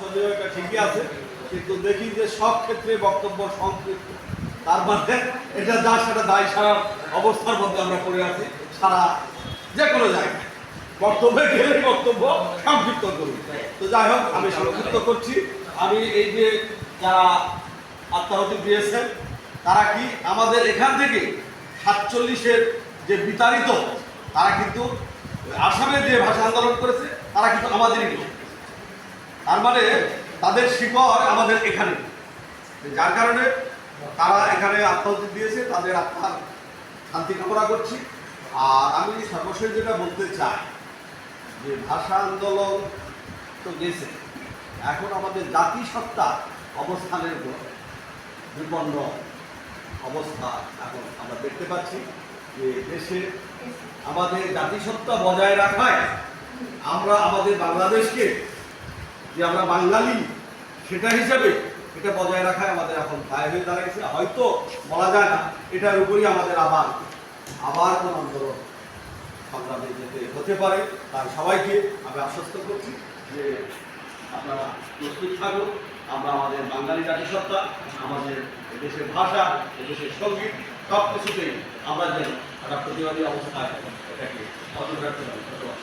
ঠিকই আছে, কিন্তু দেখি যে সব ক্ষেত্রে বক্তব্য সংক্ষিপ্ত। তার মানে এটা যা সেটা দায় সারার অবস্থার মধ্যে আমরা পড়ে আছি, সারা যে কোনো জায়গায়। বক্তব্যে গেলে বক্তব্য সংক্ষিপ্ত করি তো যাই হোক, আমি সংক্ষিপ্ত করছি। আমি এই যে যারা আত্মাহতি দিয়েছেন, তারা কি আমাদের এখান থেকে সাতচল্লিশের যে বিতাড়িত, তারা কিন্তু আসামে যে ভাষা আন্দোলন করেছে, তারা কিন্তু আমাদেরই লোক। তার মানে তাদের শিকড় আমাদের এখানে। যার কারণে তারা এখানে আত্মাহুতি দিয়েছে, তাদের আত্মার শান্তি কামনা করছি। আর আমি সর্বশেষ যেটা বলতে চাই, যে ভাষা আন্দোলন তো গেছে। এখন আমাদের জাতিসত্তা অবস্থানের উপর বিপন্ন অবস্থা এখন আমরা দেখতে পাচ্ছি যে দেশে আমাদের জাতিসত্তা বজায় রাখায় আমরা আমাদের বাংলাদেশকে যে আমরা বাঙালি, সেটা হিসাবে এটা বজায় রাখায় আমাদের এখন দায় হয়ে দাঁড়িয়েছে হয়তো বলা যায় না, এটার উপরই আমাদের আবার আবার কোন আন্দোলন সংগ্রামে যেতে হতে পারে। তাই সবাইকে আমি আশ্বস্ত করছি যে আপনারা প্রস্তুত থাকুন। আমরা আমাদের বাঙালি জাতিসত্তা, আমাদের দেশের ভাষা, দেশের সংগীত সব কিছুতেই আমরা যেন একটা প্রতিবাদী অবস্থায় এটাকে অগ্রসর করতে পারি।